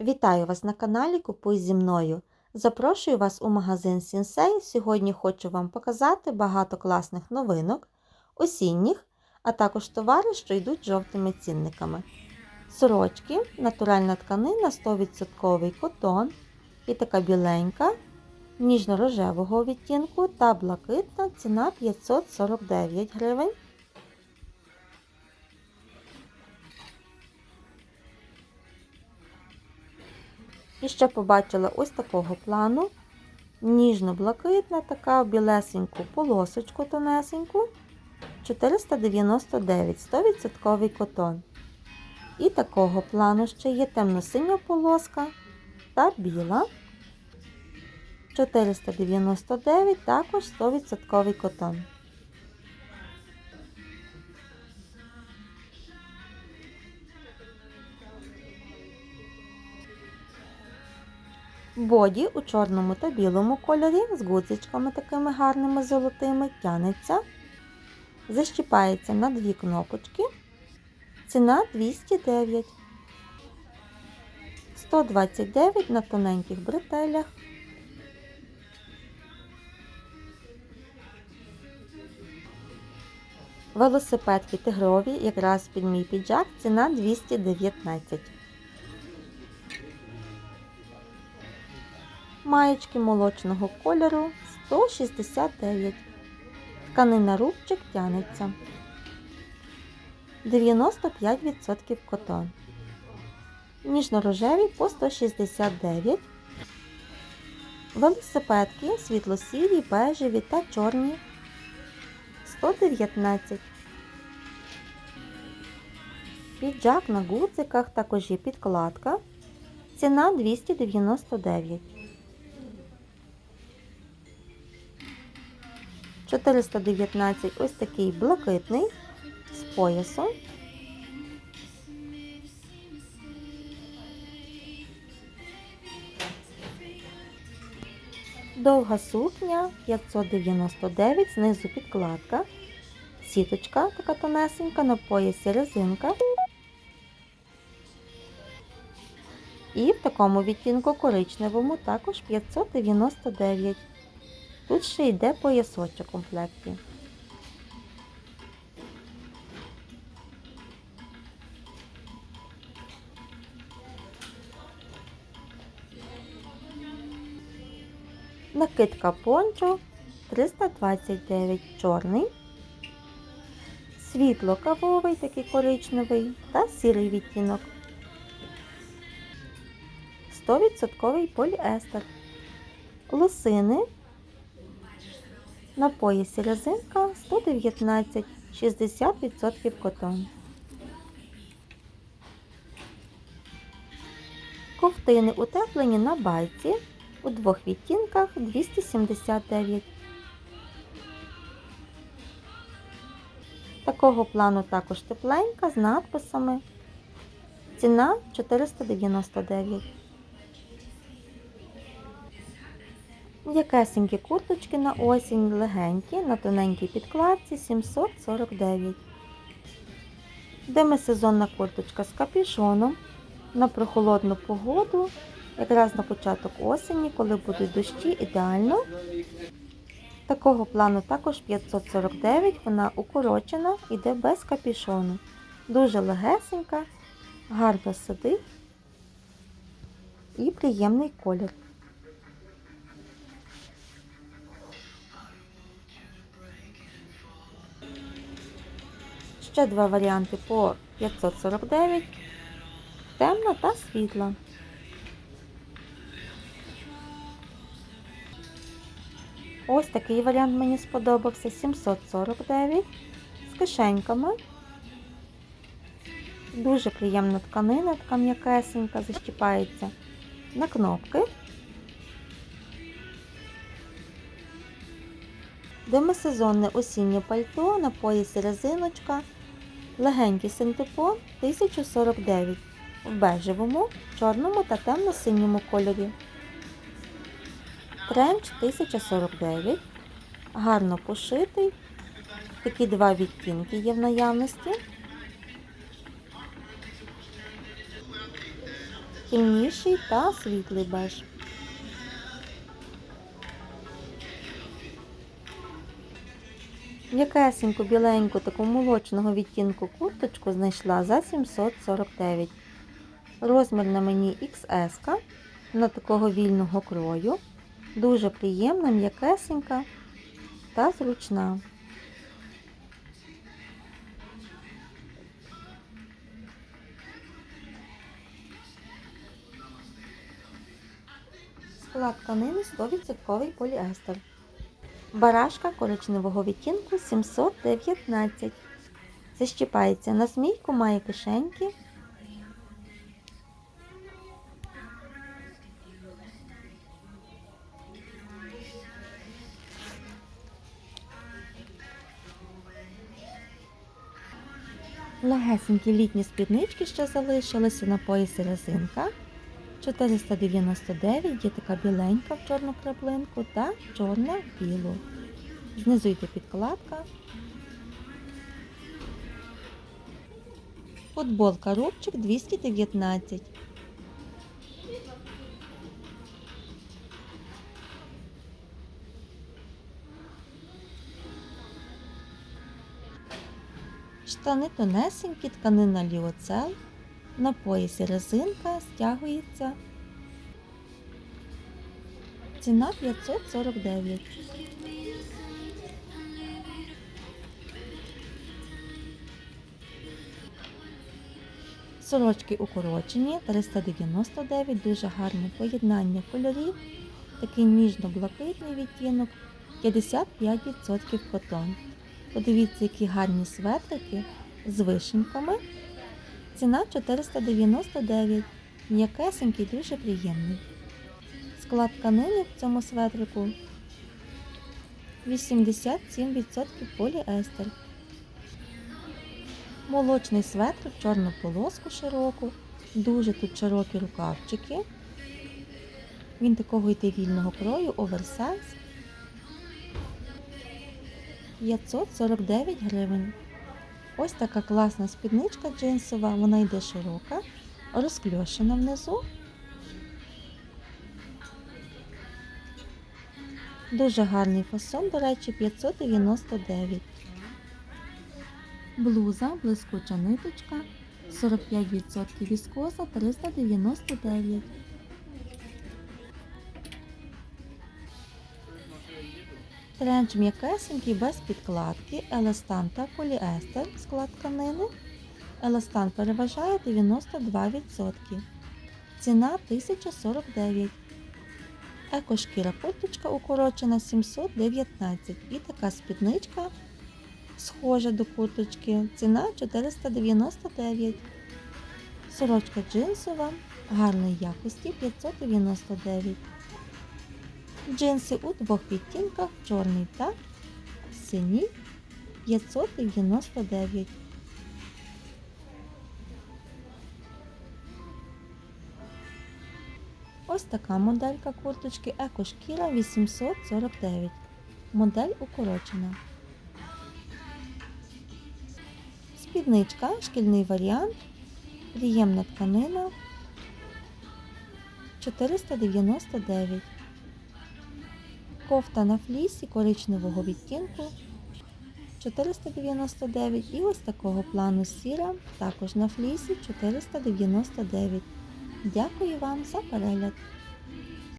Вітаю вас на каналі Купуй зі мною. Запрошую вас у магазин Сінсей. Сьогодні хочу вам показати багато класних новинок, осінніх, а також товари, що йдуть жовтими цінниками. Сорочки, натуральна тканина, 100% котон і така біленька, ніжно-рожевого відтінку та блакитна ціна 549 гривень. І ще побачила ось такого плану. Ніжно-блакитна, така білесеньку полосочку тонесеньку. 499 100% котон. І такого плану ще є темно-синя полоска та біла. 499 також 100% котон. Боді у чорному та білому кольорі з гудзичками такими гарними золотими тянеться, защіпається на дві кнопочки. Ціна 209. 129 на тоненьких бретелях. Велосипедки тигрові, якраз під мій піджак, ціна 219. Маєчки молочного кольору 169. Тканина рубчик тянеться. 95% котон. Ніжно-рожеві по 169. Велосипедки світло-сірі, бежеві та чорні 119. Піджак на гудзиках також є підкладка. Ціна 299. 419 ось такий блакитний з поясом. Довга сукня 599, знизу підкладка, сіточка така тонесенька, на поясі резинка. І в такому відтінку коричневому також 599. Тут ще йде поясочок у комплекті. Накидка пончо 329 чорний, світло кавовий, такий коричневий та сірий відтінок. 100% поліестер. Лосини на поясі резинка 119, 60% котон. Ковтини утеплені на байці у двох відтінках 279. Такого плану також тепленька з надписами. Ціна 499. М'якесенькі курточки на осінь, легенькі, на тоненькій підкладці 749. Демисезонна курточка з капюшоном на прохолодну погоду, якраз на початок осені, коли будуть дощі, ідеально. Такого плану також 549, вона укорочена, іде без капюшону. Дуже легесенька, гарно сидить і приємний колір. Ще два варіанти по 549, темна та світла. Ось такий варіант мені сподобався 749 з кишеньками. Дуже приємна тканина, така м'якесенька, защіпається на кнопки. Демисезонне осіннє пальто на поясі резиночка. Легенький синтепон 1049 в бежевому, чорному та темно-синьому кольорі. Тренч 1049. Гарно пошитий. Такі два відтінки є в наявності. темніший та світлий беж. М'якесеньку, біленьку, таку молочного відтінку курточку знайшла за 749. Розмір на мені XS на такого вільного крою. Дуже приємна, м'якесенька та зручна. Склад тканини 100% поліестер. Барашка коричневого відтінку 719. Защіпається на змійку, має кишеньки. Легесенькі літні спіднички, що залишилися на поясі резинка. 499 є така біленька в чорну краплинку та чорна в білу. Знизу йде підкладка. Футболка рубчик 219. Штани тонесенькі, тканина ліоцел. На поясі резинка стягується. Ціна 549. Сорочки укорочені 399, дуже гарне поєднання кольорів. Такий ніжно-блакитний відтінок, 55% котон. Подивіться, які гарні светрики з вишеньками. Ціна 499. М'якесенький, дуже приємний. Склад тканини в цьому светрику 87% поліестер. Молочний светр в чорну полоску широку. Дуже тут широкі рукавчики. Він такого йде вільного крою, оверсайз. 549 гривень. Ось така класна спідничка джинсова, вона йде широка, розкльошена внизу. Дуже гарний фасон, до речі, 599. Блуза, блискуча ниточка, 45% віскоза, 399. Тренч м'якесенький без підкладки, еластан та поліестер склад тканини. Еластан переважає 92%. Ціна 1049. Екошкіра курточка укорочена 719 і така спідничка схожа до курточки. Ціна 499. Сорочка джинсова гарної якості 599. Джинси у двох відтінках чорний та синій 599. Ось така моделька курточки екошкіра 849. Модель укорочена. Спідничка, шкільний варіант, приємна тканина 499. Кофта на флісі коричневого відтінку 499 і ось такого плану сіра, також на флісі 499. Дякую вам за перегляд!